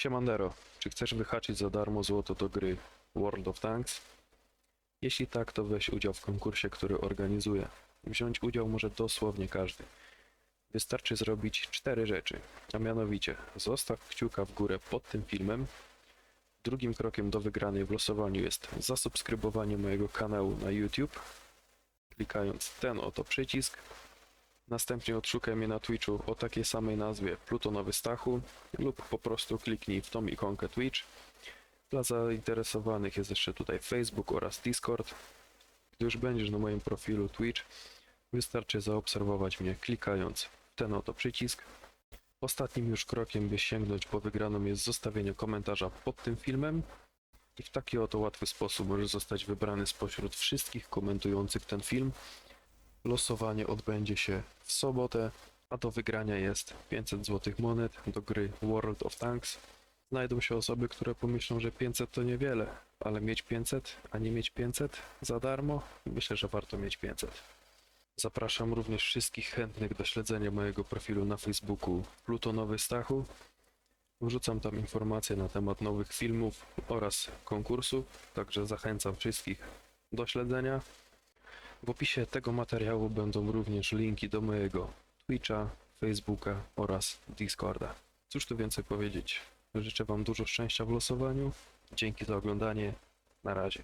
Siemandero, czy chcesz wyhaczyć za darmo złoto do gry World of Tanks? Jeśli tak, to weź udział w konkursie, który organizuję. Wziąć udział może dosłownie każdy. Wystarczy zrobić cztery rzeczy, a mianowicie zostaw kciuka w górę pod tym filmem. Drugim krokiem do wygranej w losowaniu jest zasubskrybowanie mojego kanału na YouTube, klikając ten oto przycisk. Następnie odszukaj mnie na Twitchu o takiej samej nazwie Plutonowy Stachu lub po prostu kliknij w tą ikonkę Twitch. Dla zainteresowanych jest jeszcze tutaj Facebook oraz Discord. Gdy już będziesz na moim profilu Twitch, wystarczy zaobserwować mnie klikając w ten oto przycisk. Ostatnim już krokiem, by sięgnąć po wygraną jest zostawienie komentarza pod tym filmem i w taki oto łatwy sposób możesz zostać wybrany spośród wszystkich komentujących ten film. Losowanie odbędzie się w sobotę, a do wygrania jest 500 złotych monet do gry World of Tanks. Znajdą się osoby, które pomyślą, że 500 to niewiele, ale mieć 500, a nie mieć 500 za darmo, myślę, że warto mieć 500. Zapraszam również wszystkich chętnych do śledzenia mojego profilu na Facebooku Plutonowy Stachu. Wrzucam tam informacje na temat nowych filmów oraz konkursów, także zachęcam wszystkich do śledzenia. W opisie tego materiału będą również linki do mojego Twitcha, Facebooka oraz Discorda. Cóż tu więcej powiedzieć? Życzę Wam dużo szczęścia w losowaniu. Dzięki za oglądanie. Na razie.